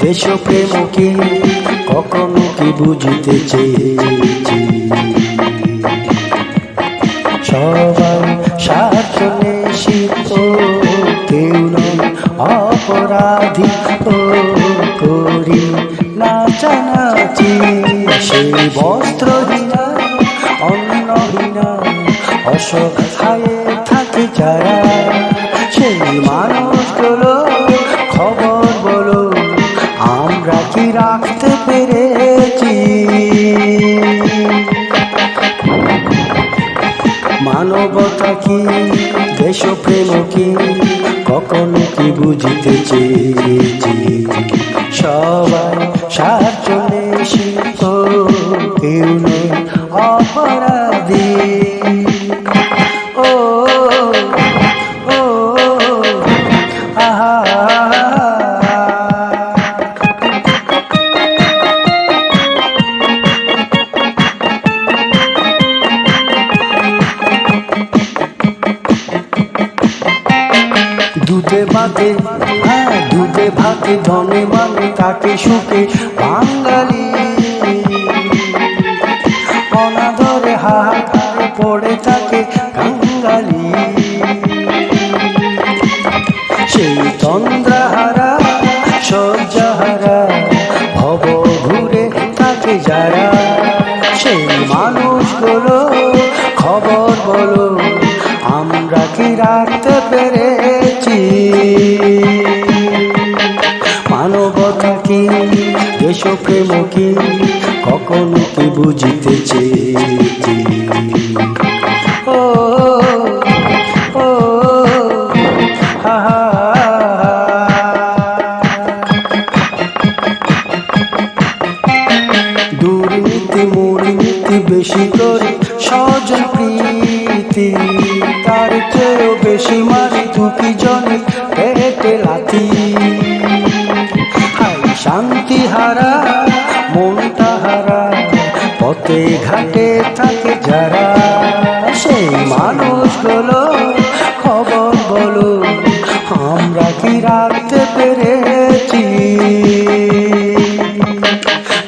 দেশপ্রেম কি? কখনো কি বুঝিতে চেয়েছি? সবাই স্বার্থনে শীত কেউ নয় অপরাধী ও করি নাচানাচি সেই বস্ত্রহীনা অন্নহীনা অসহায়ে থাকে যারা। সেই মানুষগুলো মানবতা কি দেশপ্রেম কি কখনো কি বুঝিতে চেয়েছি? ভাতে হ্যাঁ দুধে ভাতে ধনে মানে কাকে সুখে বাঙালি। অনাদরে হাহাকারে পড়ে থাকে কাঙ্গালি। সেই তন্দ্রাহারা সজ্জাহারা ভব ঘুরে থাকে যারা। সেই মানুষগুলো দেশপ্রেম কি কখনো কি বুঝিতে ও ও দুর্নীতি, মূলনীতি বেশি করে সজন প্রীতি, তার চেয়েও বেশি মারি দুটি জনে শান্তি হারা মনটা হারা পথে ঘাটে থাকে যারা। সেই মানুষগুলো খবর বলো আমরা কি রাখতে পেরেছি?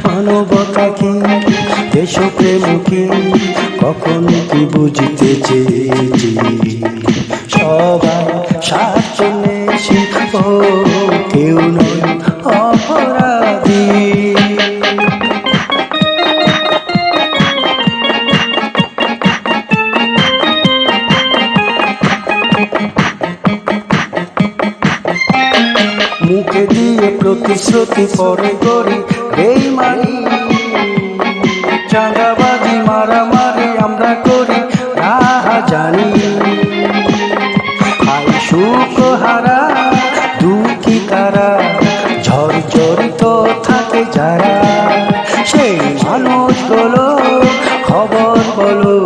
মানবতা কি, দেশপ্রেম কি, কখনো কি বুঝতে চেয়েছি? সবাই সাতজনে শিখব কেউ নয় অপরাধী। প্রতিশ্রুতি পরে করি। বেইমানি চাঁদাবাজি, মারামারি আমরা করি। রাহা জানি, হাই সুখ হারা, দুঃখী তারা জড়িত থাকে যারা। সেই মানুষগুলো খবর বলো,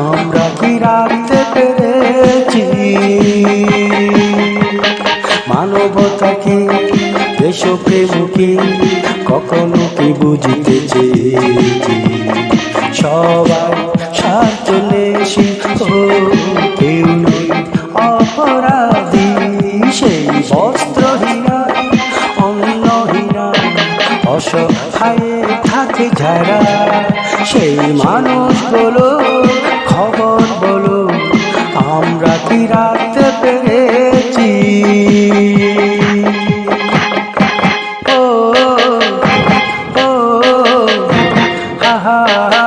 আমরা কি রাখতে পেরেছি? মানবতা কি দেশপ্রেম কি কখনো কি বুঝিতে চেয়েছি? সবাই স্বার্থলে শিখ কেউ নয় অপরাধী, সেই বস্ত্রহীনা অন্নহীনা অসহায়ে থাকে যারা। সেই মানুষগুলো খবর বলো, আমরা কি রাখ Ah.